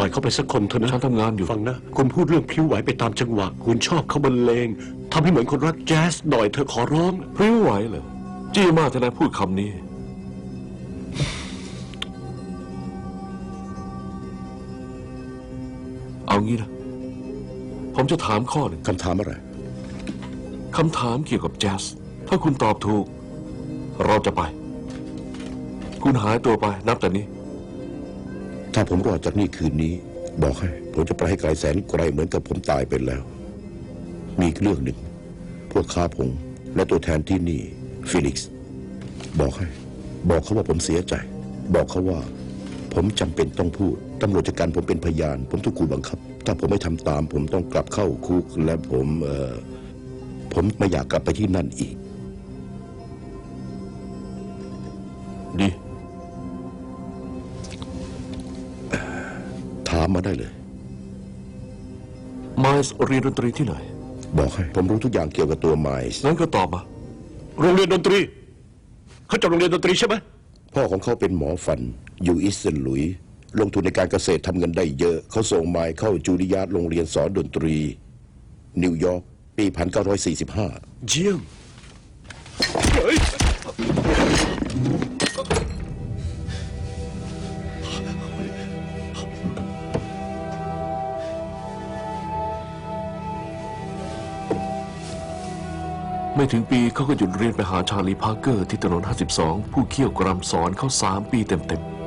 ล่อยเขาไปสักคนเถอะนะฉันทำงานอยู่ ฟังนะ คุณพูดเรื่องพลิ้วไหวไปตามจังหวะ คุณชอบเขาบรรเลงทำให้เหมือนคนรักแจ๊สหน่อยเธอขอร้อง พริ้วไหวเหรอจี้มากที่นายพูดคำนี้ เอางี้นะ ผมจะถามข้อหนึ่งคำถามอะไร คำถามเกี่ยวกับแจ๊สถ้าคุณตอบถูก เราจะไป คุณหายตัวไปนับแต่นี้ ถ้าผมรอดจากนี่คืนนี้ บอกให้ ผมจะไปให้ไกลแสนไกลเหมือนกับผมตายไปแล้ว มีอีกเรื่องหนึ่ง พวกค้าผงและตัวแทนที่นี่ฟิลิกซ์บอกให้ บอกเขาว่าผมเสียใจ บอกเขาว่า ผมจำเป็นต้องพูดตำรวจจัดการผมเป็นพยาน ผมถูกขู่บังคับ ถ้าผมไม่ทำตาม ผมต้องกลับเข้าคุกและผมเออผมไม่อยากกลับไปที่นั่นอีก ดี ถามมาได้เลย ไมซ์เรียนดนตรีที่ไหน บอกให้ ผมรู้ทุกอย่างเกี่ยวกับตัวไมซ์งั้นก็ตอบมา โรงเรียนดนตรี เขาจบโรงเรียนดนตรีใช่ไหม พ่อของเขาเป็นหมอฟัน อยู่อิสเซนต์หลุยส์ลงทุนในการเกษตรทำเงินได้เยอะ เขาส่งไมล์เข้าจูริยาร์ดโรงเรียนสอนดนตรี นิวยอร์กปี 1945 เยี่ยมเฮ้ย ไม่ถึงปีเขาก็หยุดเรียนไปหาชาลีพาร์เกอร์ที่ถนน 52 ผู้เขี่ยวกรำสอนเขา 3 ปีเต็ม